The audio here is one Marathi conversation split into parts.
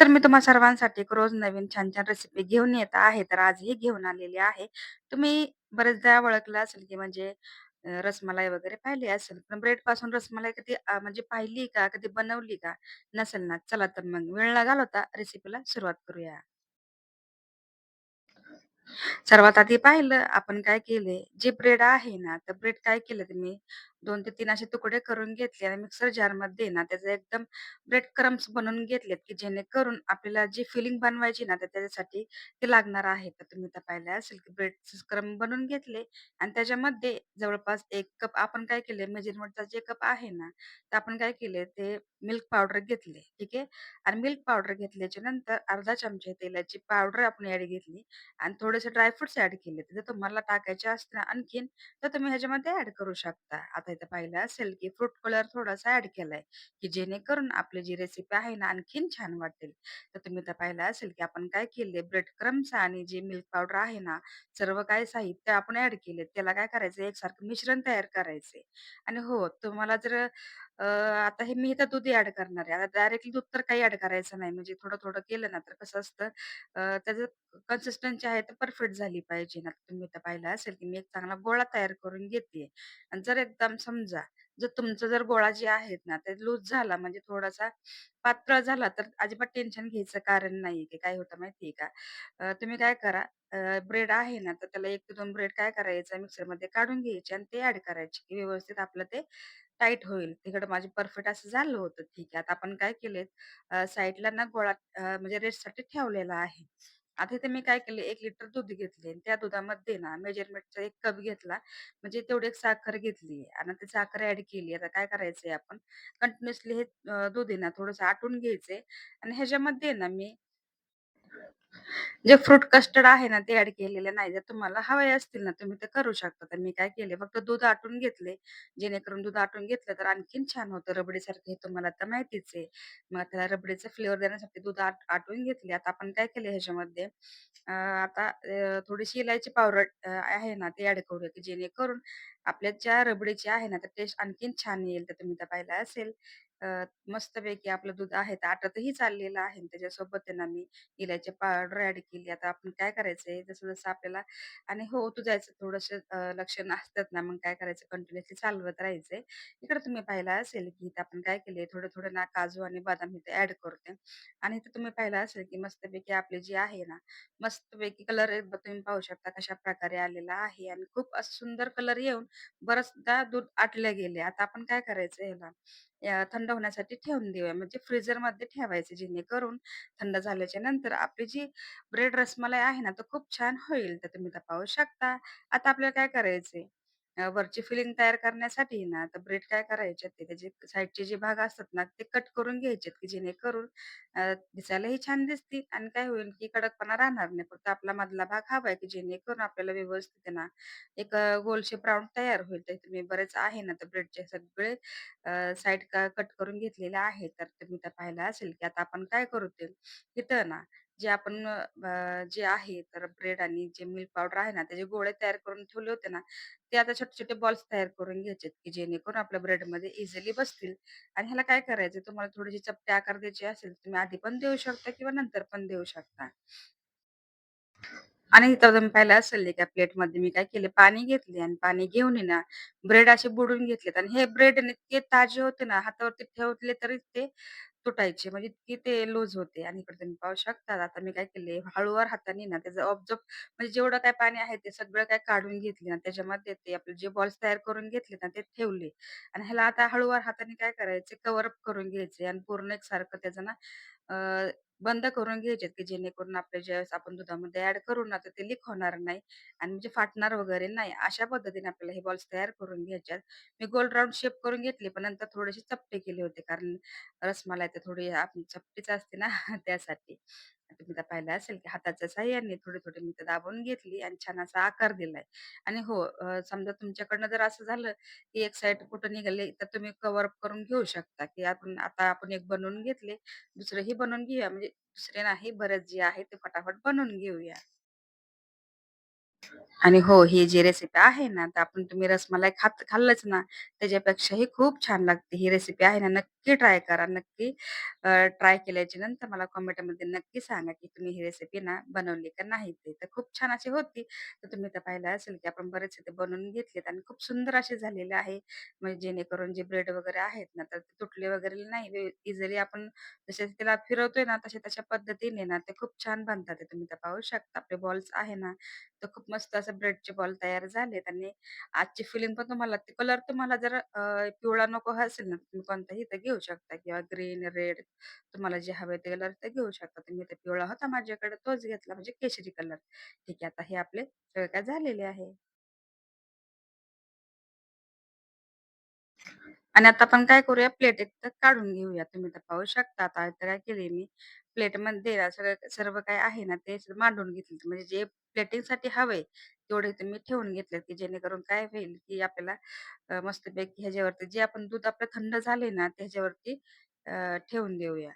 तर मी तुम्हा सर्वांसाठी एक रोज नवीन छान-छान रेसिपी घेऊन येत आहे. तर आजही घेऊन आलेली आहे. तुम्ही बरेचदा ओळखलं असेल, की म्हणजे अ, रसमलाई वगैरे पाहिली असेल. पण ब्रेडपासून रसमलाई कधी अ, म्हणजे पाहिली का? कधी बनवली का? नसेल ना, चला तर मग वेळ न घालवता रेसिपीला सुरुवात करूया. सर्वात आधी पाहिलं आपण काय केले, जे ब्रेड आहे ना, तर ब्रेड काय केलं तुम्ही मी 2 ते 3 असे तुकडे करून घेतले आणि मिक्सर जारमध्ये ना त्याचे एकदम ब्रेड क्रम्स बनवून घेतलेत, की जेणेकरून आपल्याला जी फिलिंग बनवायची ना, तर त्याच्यासाठी ते लागणार आहे. तर तुम्ही तर पाहिलं असेल, की ब्रेडचे क्रम्ब बनवून घेतले आणि त्याच्यामध्ये जवळपास 1 कप आपण काय केले मेजरमेंटचा जे कप आहे ना, तर आपण काय केले ते मिल्क पावडर घेतले, ठीक आहे. आणि मिल्क पावडर घेतल्याच्या नंतर अर्धा चमचा तेलाची पावडर आपण ॲड घेतली आणि थोडेसे ड्राय फ्रुट्स ॲड केले. जर तुम्हाला टाकायचे असतील आणखीन, तर तुम्ही ह्याच्यामध्ये ॲड करू शकता. आता इथं पाहिलं असेल, की फ्रूट कलर थोडासा ॲड केलाय, की जेणेकरून आपली जी रेसिपी आहे ना, आणखीन छान वाटेल. तर तुम्ही इथं पाहिलं असेल, की आपण काय केले ब्रेड क्रम्स आणि जे मिल्क पावडर आहे ना, सर्व काही साहित्य आपण ॲड केले. त्याला काय करायचं एकसारखं मिश्रण तयार करायचे आणि हो, तुम्हाला जर अ, आता हे मी इथं दूध ॲड करणार आहे. आता डायरेक्टली दूध तर काही ॲड करायचं नाही. म्हणजे थोडं-थोडं केलं ना, तर कसं असतं अ, त्याचं कन्सिस्टन्सी आहे तर परफेक्ट झाली पाहिजे ना. तुम्ही तर पाहिलं असेल, की मी एक चांगला गोळा तयार करून घेते आणि जर एकदम समजा, जर तुमचा जर गोळा जे आहेत ना, ते लूज झाला म्हणजे थोडासा पातळ झाला, तर अजिबात टेन्शन घ्यायचं कारण नाही की काय होतं माहिती का? अ, तुम्ही काय करा ब्रेड आहे ना, तर त्याला 1 ते 2 ब्रेड काय करायचं मिक्सरमध्ये काढून घ्यायचे आणि ते ॲड करायचे, की व्यवस्थित आपलं ते टाईट होईल. तिकडं माझे परफेक्ट असं झालं होतं. ठीक आहे. आता आपण काय केले अ, साइडला ना गोळा अ, म्हणजे रेस्टसाठी ठेवलेला आहे. आता इथे मी काय केले 1 लिटर दूध घेतले आणि त्या दुधामध्ये ना मेजरमेंटचा 1 कप घेतला. म्हणजे तेवढी एक साखर घेतली आणि ती साखर ॲड केली. आता काय करायचंय आपण कंटिन्युअसली हे अ, दूध आहे ना थोडंसं आटून घ्यायचंय आणि ह्याच्यामध्ये ना मी जे फ्रूट कस्टर्ड आहे ना, ते ॲड केलेले नाही. जर तुम्हाला हवे असतील ना, तुम्ही ते करू शकता. तर मी काय केले, फक्त दूध आटून घेतले. जेणेकरून दूध आटून घेतलं तर आणखीन छान होतं. रबडीसारखं हे तुम्हाला तर माहितीच आहे. मग त्याला रबडीचा फ्लेवर देण्यासाठी दूध आट आटून घेतले. आता आपण काय केले ह्याच्यामध्ये अ, आता अ, थोडीशी इलायची पावडर अ, आहे ना, ती ॲड करूया, की जेणेकरून आपल्या ज्या रबडीची आहे ना, तर टेस्ट आणखीन छान येईल. तर तुम्ही तर पाहिलं असेल अ, मस्तपैकी आपलं दूध आहे, आटतही चाललेलं आहे. आणि त्याच्यासोबत त्यांना मी इलायची पावडर ऍड केली. आता आपण काय करायचंय, जसं-जसं आपल्याला आणि हो, ओतू जायचं थोडंसं अ, असतात ना, मग काय करायचं कंटिन्युअसली चालवत राहायचंय. इकडे तुम्ही पाहिलं असेल, की इथं आपण काय केले, थोडं-थोडं ना काजू आणि बदाम इथे ऍड करते आणि इथे तुम्ही पाहिलं असेल, की मस्तपैकी आपली जी आहे ना, मस्तपैकी कलर तुम्ही पाहू शकता कशाप्रकारे आलेला आहे आणि खूप असं सुंदर कलर येऊन बरचदा दूध आटलं गेले. आता आपण काय करायचं ह्याला थंड होण्यासाठी ठेवून देऊया. म्हणजे फ्रीजरमध्ये ठेवायचं जेणेकरून थंड झाल्याच्यानंतर आपली जी ब्रेड रसमलाई आहे ना, तर खूप छान होईल. तर तुम्ही तपावू शकता. आता आपल्याला काय करायचंय, अ, वरची फिलिंग तयार करण्यासाठी ना, तर ब्रेड काय करायचे ते त्याचे साइडचे जे भाग असतात ना, ते कट करून घ्यायचेत, की जेणेकरून अ, दिसायलाही छान दिसतील आणि काय होईल, की कडकपणा राहणार नाही. फक्त आपला मधला भाग हवा आहे, की जेणेकरून आपल्याला व्यवस्थित आहे ना, एक अ, गोल राउंड तयार होईल. तर तुम्ही बरेच आहे ना, तर ब्रेडचे सगळे साईड का कट करून घेतलेले आहे. तर तुम्ही तर पाहिलं असेल, की आता आपण काय करू ते तिथं ना, जे आपण अ, जे आहे तर ब्रेड आणि जे मिल्क पावडर आहे ना, त्याचे गोळे तयार करून ठेवले होते ना, ते आता छोटे-छोटे बॉल्स तयार करून घ्यायचेत, की जेणेकरून आपल्या ब्रेडमध्ये इझिली बसतील आणि ह्याला काय करायचं तुम्हाला थोडीशी चपटे आकार द्यायची असेल, तुम्ही आधी पण देऊ शकता किंवा नंतर पण देऊ शकता. आणि इथं तुम्ही पाहिलं असेल एका प्लेटमध्ये मी काय केले, पाणी घेतले आणि पाणी घेऊन आहे ना, ब्रेड असे बुडवून घेतलेत आणि हे ब्रेड ना इतके ताजे होते ना, हातावरती ठेवले तरी ते तुटायचे. म्हणजे इतकी ते लूज होते. आणि इकडे तुम्ही पाहू शकता आता मी काय केले, हळूवार हाताने ना त्याचं ऑब्झर्व्ह म्हणजे जेवढं काय पाणी आहे ते सगळं काय काढून घेतले ना त्याच्यामध्ये ते आपले जे बॉल्स तयार करून घेतले ना, ते ठेवले. आणि ह्याला आता हळूवार हाताने काय करायचे, कव्हर अप करून घ्यायचे. आणि पूर्ण एकसारखं त्याचं ना अ, बंद करून घ्यायचेत, की जेणेकरून आपले ज्यावेळेस आपण दुधामध्ये ॲड करू ना, तर ते लीक होणार नाही आणि म्हणजे फाटणार वगैरे नाही. अशा पद्धतीने आपल्याला हे बॉल्स तयार करून घ्यायचे आहेत. मी गोल राउंड शेप करून घेतली, पण नंतर थोडेसे चपटे केले होते, कारण रसमलाई तर थोडी आपण चपटीच असते ना त्यासाठी. तुम्ही पाहिलं असेल की हाताच्या साह्याने थोडे थोडे मी ते दाबून घेतली आणि छान असा आकार दिलाय. आणि हो अ, समजा तुमच्याकडनं जर असं झालं, की एक साईड कुठं निघाले, तर तुम्ही कव्हर अप करून घेऊ शकता, की आपण आता आपण एक बनवून घेतले, दुसरंही बनवून घेऊया. म्हणजे दुसरे नाही, बरेच जे आहे ते फटाफट बनवून घेऊया. आणि हो, ही जी रेसिपी आहे ना, तर आपण तुम्ही रसमलाई खात खाल्लंच ना, त्याच्यापेक्षाही खूप छान लागते. ही रेसिपी आहे ना, नक्की ट्राय करा. नक्की अ, ट्राय केल्याच्यानंतर मला कमेंटमध्ये नक्की सांगा, की तुम्ही ही रेसिपी ना बनवली का नाही ते. तर खूप छान अशी होती. तर तुम्ही तर पाहिलं असेल, की आपण बरेच इथे बनवून घेतलेत आणि खूप सुंदर असे झालेले आहे. म्हणजे जेणेकरून जे ब्रेड वगैरे आहेत ना, तर ते तुटले वगैरे नाही. इझिली आपण जसे त्याला फिरवतोय ना, तशा तशा पद्धतीने ना, ते खूप छान बनतात. ते तुम्ही तर पाहू शकता. आपले बॉल्स आहे ना, तर खूप मस्त असं ब्रेडचे बॉल तयार झालेत आणि आजची फिलिंग पण तुम्हाला कलर तुम्हाला जर अ, पिवळा नको असेल ना, तुम्ही कोणताही इथं घेऊ शकता किंवा ग्रीन, रेड तुम्हाला जे हवे ते कलर ते घेऊ शकता. तुम्ही पिवळा होता माझ्याकडे तोच घेतला म्हणजे केशरी कलर. ठीक आहे, आता हे आपले सगळे काय झालेले आहे. आणि आता आपण काय करूया प्लेट एक तर काढून घेऊया. तुम्ही तर पाहू शकता आता इथं काय केली मी प्लेटमध्ये ना सगळं सर्व काही आहे ना ते मांडून घेतलं. म्हणजे जे प्लेटिंगसाठी हवंय तेवढे तुम्ही ठेवून घेतले, की जेणेकरून काय होईल, की आपल्याला अ, मस्तपैकी ह्याच्यावरती जे आपण दूध आपलं थंड झाले ना त्याच्यावरती अ, ठेवून देऊया.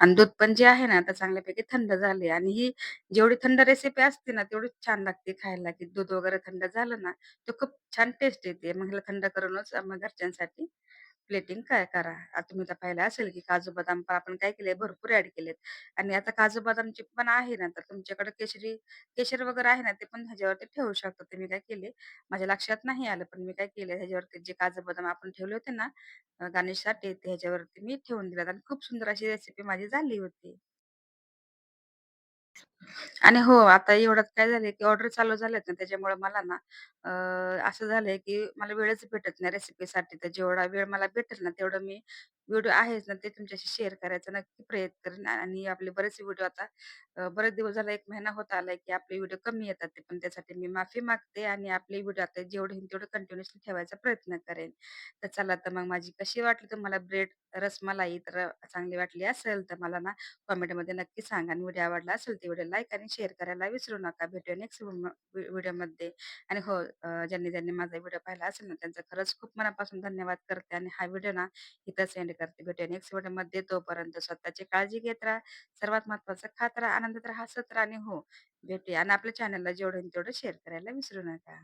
आणि दूध पण जे आहे ना, आता चांगल्यापैकी थंड झाले आणि ही जेवढी थंड रेसिपी असते ना, तेवढी छान लागते खायला, की दूध वगैरे थंड झालं ना, तर खूप छान टेस्ट येते. मग ह्याला थंड करूनच मग घरच्यांसाठी प्लेटिंग काय करा. आता तुम्ही तर पाहिलं असेल, की काजू बदाम पण आपण काय केले भरपूर ॲड केलेत आणि आता काजू बदामची पण आहे ना, तर तुमच्याकडे केशरी केशर वगैरे आहे ना, ते पण ह्याच्यावरती ठेवू शकता. तर मी काय केले, माझ्या लक्षात नाही आलं, पण मी काय केलं ह्याच्यावरती जे काजू बदाम आपण ठेवले होते ना, अ, गार्निशसाठी ते ह्याच्यावरती मी ठेवून दिलेत आणि खूप सुंदर अशी रेसिपी माझी झाली होती. आणि हो, आता एवढ्यात काय झालंय, की ऑर्डर चालू झाल्यात ना, त्याच्यामुळे मला ना अ, असं झालंय, की मला वेळच भेटत नाही रेसिपीसाठी. तर जेवढा वेळ मला भेटेल ना, तेवढं मी व्हिडिओ आहेच ना, ते तुमच्याशी शेअर करायचा नक्की प्रयत्न करेन. आणि आपले बरेचसे व्हिडिओ आता अ, बरेच दिवस झाला, 1 महिना होत आलाय, की आपले व्हिडिओ कमी येतात. ते पण त्यासाठी मी माफी मागते आणि आपले व्हिडिओ आता जेवढे होईल तेवढे कंटिन्यूअसली ठेवायचा प्रयत्न करेन. तर चला, तर मग माझी कशी वाटली तुम्हाला ब्रेड रसमलाई? तर चांगली वाटली असेल, तर मला ना कमेंटमध्ये नक्की सांगा आणि व्हिडिओ आवडला असेल तर व्हिडिओ लाईक आणि शेअर करायला विसरू नका. भेटूया नेक्स्ट व्हिडिओमध्ये आणि हो अ, ज्यांनी ज्यांनी माझा व्हिडिओ पाहिला असेल ना, त्यांचा खरंच खूप मनापासून धन्यवाद करते आणि हा व्हिडिओ ना इथं सेंड करते. भेटूया नेक्स्ट व्हिडिओमध्ये. तोपर्यंत स्वतःची काळजी घेत राहा. सर्वात महत्त्वाचं खात राहा, आनंदात राहा, हसत राहा आणि हो भेटूया आणि आपल्या चॅनलला जेवढं होईल तेवढं शेअर करायला विसरू नका.